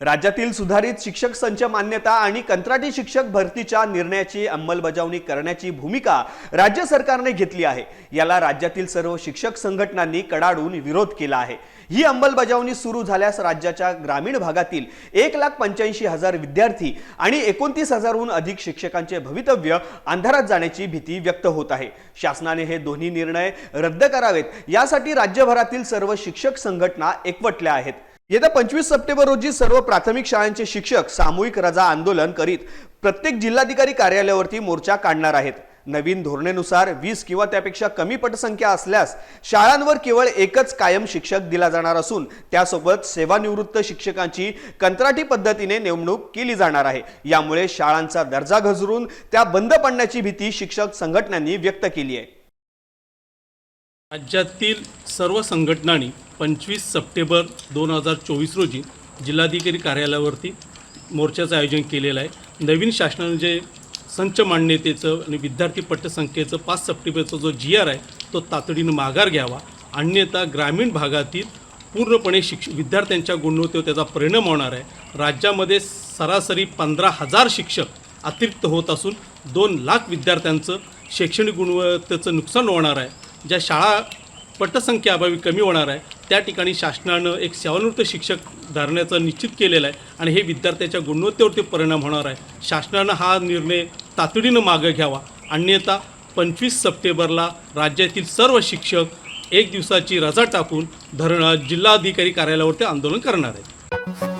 राज्यातील सुधारित शिक्षक संच मान्यता आणि कंत्राटी शिक्षक भरतीच्या निर्णयाची अंमलबजावणी करण्याची भूमिका राज्य सरकारने घेतली आहे. याला राज्यातील सर्व शिक्षक संघटनांनी कडाडून विरोध केला आहे. ही अंमलबजावणी सुरू झाल्यास राज्याच्या ग्रामीण भागातील एक लाख पंच्याऐंशी हजार विद्यार्थी आणि एकोणतीस हजारहून अधिक शिक्षकांचे भवितव्य अंधारात जाण्याची भीती व्यक्त होत आहे. शासनाने हे दोन्ही निर्णय रद्द करावेत. यासाठी राज्यभरातील सर्व शिक्षक संघटना एकवटल्या आहेत. येत्या पंचवीस सप्टेंबर रोजी सर्व प्राथमिक शाळांचे शिक्षक सामूहिक रजा आंदोलन करीत प्रत्येक जिल्हाधिकारी कार्यालयावरती मोर्चा काढणार आहेत. नवीन धोरणेनुसार वीस किंवा त्यापेक्षा कमी पटसंख्या असल्यास शाळांवर केवळ एकच कायम शिक्षक दिला जाणार असून त्यासोबत सेवानिवृत्त शिक्षकांची कंत्राटी पद्धतीने नेमणूक केली जाणार आहे. यामुळे शाळांचा दर्जा घसरून त्या बंद पडण्याची भीती शिक्षक संघटनांनी व्यक्त केली आहे. राज्यातील सर्व संघटनांनी पंचवीस सप्टेंबर दोन हजार चोवीस रोजी जिल्हाधिकारी कार्यालयावरती मोर्चाचं आयोजन केलेलं आहे. नवीन शासनानं जे संच मान्यतेचं आणि विद्यार्थी पटसंख्येचं पाच सप्टेंबरचा जो जी आर आहे तो तातडीनं माघार घ्यावा. अन्यथा ग्रामीण भागातील पूर्णपणे शिक्ष विद्यार्थ्यांच्या गुणवत्तेवर त्याचा परिणाम होणार आहे. राज्यामध्ये सरासरी पंधरा हजार शिक्षक अतिरिक्त होत असून दोन लाख विद्यार्थ्यांचं शैक्षणिक गुणवत्तेचं नुकसान होणार आहे. ज्या शाळा पटसंख्या अभावी कमी होणार आहे. त्या ठिकाणी शासनानं एक सेवानिवृत्त शिक्षक धरण्याचं निश्चित केलेलं आहे आणि हे विद्यार्थ्याच्या गुणवत्तेवरती परिणाम होणार आहे. शासनानं हा निर्णय तातडीनं मागं घ्यावा. अन्यथा पंचवीस सप्टेंबरला राज्यातील सर्व शिक्षक एक दिवसाची रजा टाकून धरण जिल्हाधिकारी कार्यालयावरती आंदोलन करणार आहेत.